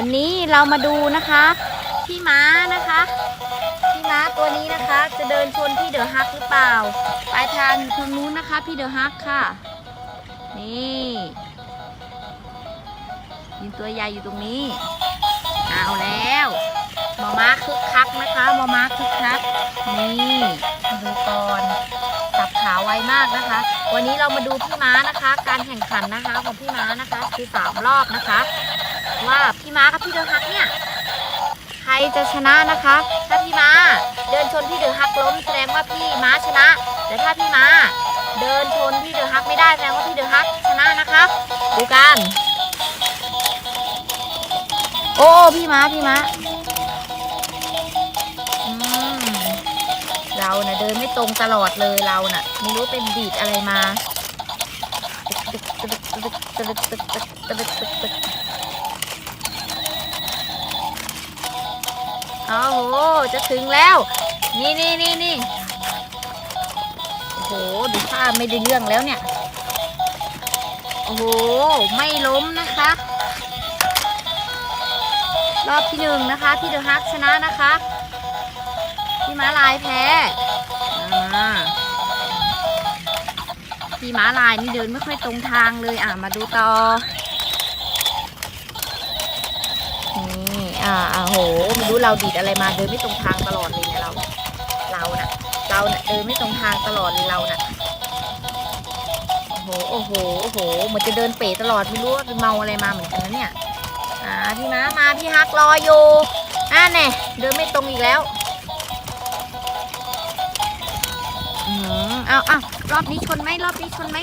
วันนี้เรามาดูนะคะพี่ม้านะคะพี่ม้าตัวนี้นะคะ จะเดินชนพี่เดอะฮักหรือเปล่าปลายทางอยู่ทางนู้นนะคะ พี่เดอะฮักค่ะ นี่ยินตัวใหญ่อยู่ตรงนี้เอาแล้วมอม้าคึกคักนะคะมอม้าคึกคักนี่ดูก่อนจับขาไวมากนะคะ วันนี้เรามาดูพี่ม้านะคะ การแข่งขันนะคะของพี่ม้านะคะคือสามรอบนะคะ ว่าพี่ม้ากับพี่เดือฮักเนี่ย ใครจะชนะนะคะ ถ้าพี่ม้าเดินชนพี่เดือฮักล้มแสดงว่าพี่ม้าชนะ แต่ถ้าพี่ม้าเดินชนพี่เดือฮักไม่ได้แสดงว่าพี่เดือฮักชนะนะคะดูกัน โอ้พี่ม้าพี่ม้าเราน่ะเดินไม่ตรงตลอดเลยเราน่ะไม่รู้เป็นดีดอะไรมา จะถึงแล้ว นี่นี่นี่นี่โอ้โหดูท่าไม่ได้เรื่องแล้วเนี่ย โอ้โห ไม่ล้มนะคะ รอบที่หนึ่งนะคะ พี่เดอะฮักชนะนะคะ พี่ม้าลายแพ้อ่าพี่ม้าลายนี่เดินไม่ค่อยตรงทางเลยอะมาดูต่อนี่ อ่าอ่าโหไม่รู้เราดีดอะไรมาเดินไม่ตรงทางตลอดเลยเนี่ยเรา เราน่ะ เราน่ะเดินไม่ตรงทางตลอดเลยเราน่ะโอ้โหโอ้โหโอ้โหเหมือนจะเดินเป๋ตลอดไม่รู้ว่าเมาอะไรมาเหมือนกันนะเนี่ยอ่าพี่ม้ามาพี่ฮักรออยู่อ่าแน่เดินไม่ตรงอีกแล้วอืมเอาเอารอบนี้ชนไหมรอบนี้ชนไหม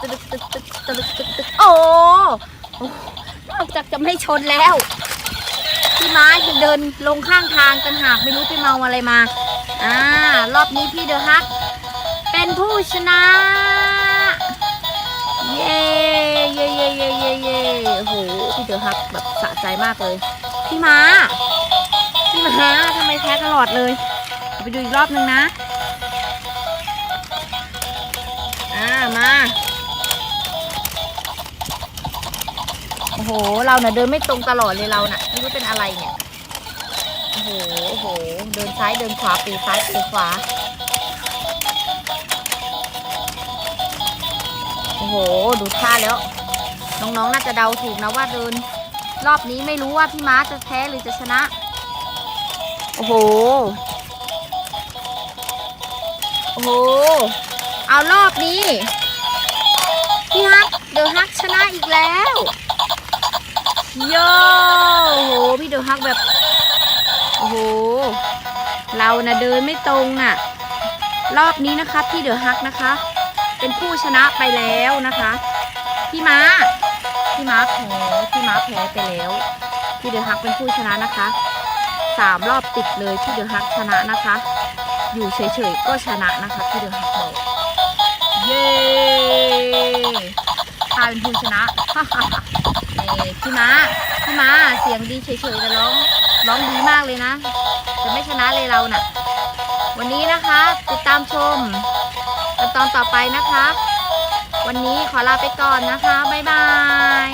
ตึกตึกตึกตึกตึกตึกตึกโอ้โอ้นอกจากจะไม่ชนแล้ว พี่ม้าจะเดินลงข้างทางกันหากไม่รู้ไปเมาอะไรมาอ่ารอบนี้พี่เดอะฮักเป็นผู้ชนะ เย้เย้เย้เย้เย้เย้โอ้โหพี่เดอะฮักแบบสะใจมากเลย พี่ม้าพี่ม้าทำไมแพ้ตลอดเลย ไปดูอีกรอบนึงนะ โอ้โห เราเน่ะเดินไม่ตรงตลอดเลยเราน่ะ ไม่รู้เป็นอะไรเนี่ย โอ้โห โอ้โห เดินซ้ายเดินขวาปีซ้ายปีขวา โอ้โห ดูท่าแล้ว น้องๆน่าจะเดาถูกนะว่าเดิน รอบนี้ไม่รู้ว่าพี่ม้าจะแพ้หรือจะชนะ โอ้โห โอ้โห เอารอบนี้ พี่ฮักเดอะฮักชนะอีกแล้ว โย่โอ้โห พี่เดือฮักแบบ โอ้โห เรานะ่ะเดินไม่ตรงน่ะ รอบนี้นะคะพี่เดือฮักนะคะ เป็นผู้ชนะไปแล้วนะคะ พี่ม้า พี่ม้าแพ้ พี่ม้าแพ้ไปแล้ว พี่เดือฮักเป็นผู้ชนะนะคะสามรอบติดเลยพี่เดือฮักชนะนะคะ อยู่เฉยๆก็ชนะนะคะพี่เดือฮักบอกเย้ข้าเป็นผู้ชนะ พี่ม้าพี่ม้าเสียงดีเฉยๆแต่ร้องร้องดีมากเลยนะจะไม่ชนะเลยเราน่ะ วันนี้นะคะติดตามชมกันตอนต่อไปนะคะ วันนี้ขอลาไปก่อนนะคะ บ๊ายบาย